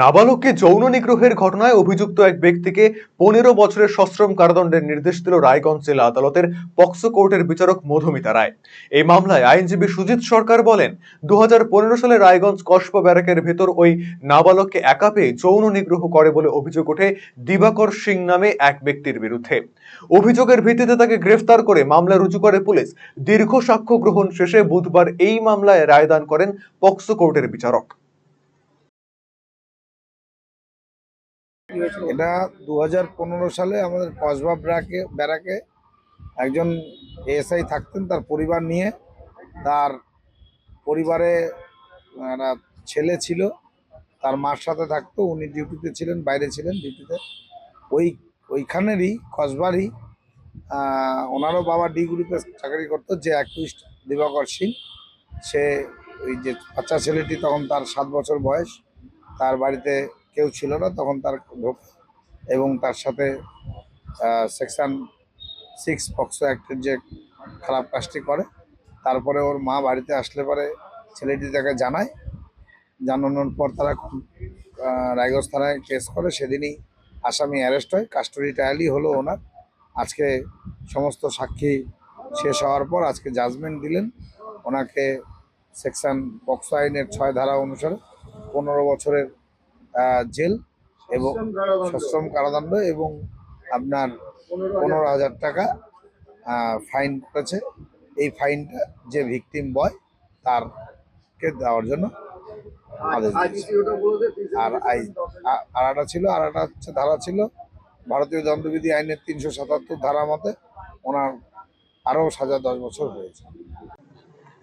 নাবালককে যৌন নিগ্রহের ঘটনায় অভিযুক্ত এক ব্যক্তিকে পনেরো বছরের সশ্রম কারাদণ্ডের নির্দেশ দিল রায়গঞ্জ জেলা আদালতের পক্সো কোর্টের বিচারক মধুমিতা রায়। এই মামলায় আইনজীবী সুজিত সরকার বলেন, দুহাজার পনেরো সালে রায়গঞ্জ কসবা ব্যারাকের ভেতর ওই নাবালককে একা পেয়ে যৌন নিগ্রহ করে বলে অভিযোগ ওঠে দিবাকর সিং নামে এক ব্যক্তির বিরুদ্ধে। অভিযোগের ভিত্তিতে তাকে গ্রেফতার করে মামলা রুজু করে পুলিশ। দীর্ঘ সাক্ষ্য গ্রহণ শেষে বুধবার এই মামলায় রায়দান করেন পক্সো কোর্টের বিচারক। এটা দু হাজার পনেরো সালে আমাদের কসবা ব্যারাকে ব্যারাকে একজন এএসআই থাকতেন, তার পরিবার নিয়ে। তার পরিবারে একটা ছেলে ছিল, তার মার সাথে থাকতো, উনি ডিউটিতে ছিলেন, বাইরে ছিলেন ডিউটিতে। ওই, ওইখানেরই, কসবারই ওনারও বাবা ডি গ্রুপে চাকরি করতো, যে অ্যাকুইস্ট দিবাকর সিং। সে ওই যে বাচ্চা ছেলেটি তখন তার সাত বছর বয়স, তার বাড়িতে কেউ ছিল না, তখন তার এবং তার সাথে সেকশন সিক্স পক্সো অ্যাক্টের যে খারাপ কাজটি করে, তারপরে ওর মা বাড়িতে আসলে পরে ছেলেটি তাকে জানায়। জানানোর পর তারা রায়গঞ্জ থানায় কেস করে। সেদিনই আসামি অ্যারেস্ট হয়। কাস্টডি ট্রায়ালই হলো ওনার। আজকে সমস্ত সাক্ষী শেষ হওয়ার পর আজকে জাজমেন্ট দিলেন। ওনাকে সেকশন পক্সো আইনের ছয় ধারা অনুসারে পনেরো বছরের জেল এবং সশ্রম কারাদণ্ড। এবং আপনার পনেরো হাজার। টাকা ফাইন করেছে। এই ফাইনটা যে ভিকটিম বয় তারকে দেওয়ার জন্য আদেশ আর আই আ- আর একটা ছিল আর একটা হচ্ছে ধারা ছিল ভারতীয় দণ্ডবিধি আইনের তিনশো সাতাত্তর ধারা মতে ওনার আরও সাজা দশ বছর হয়েছে।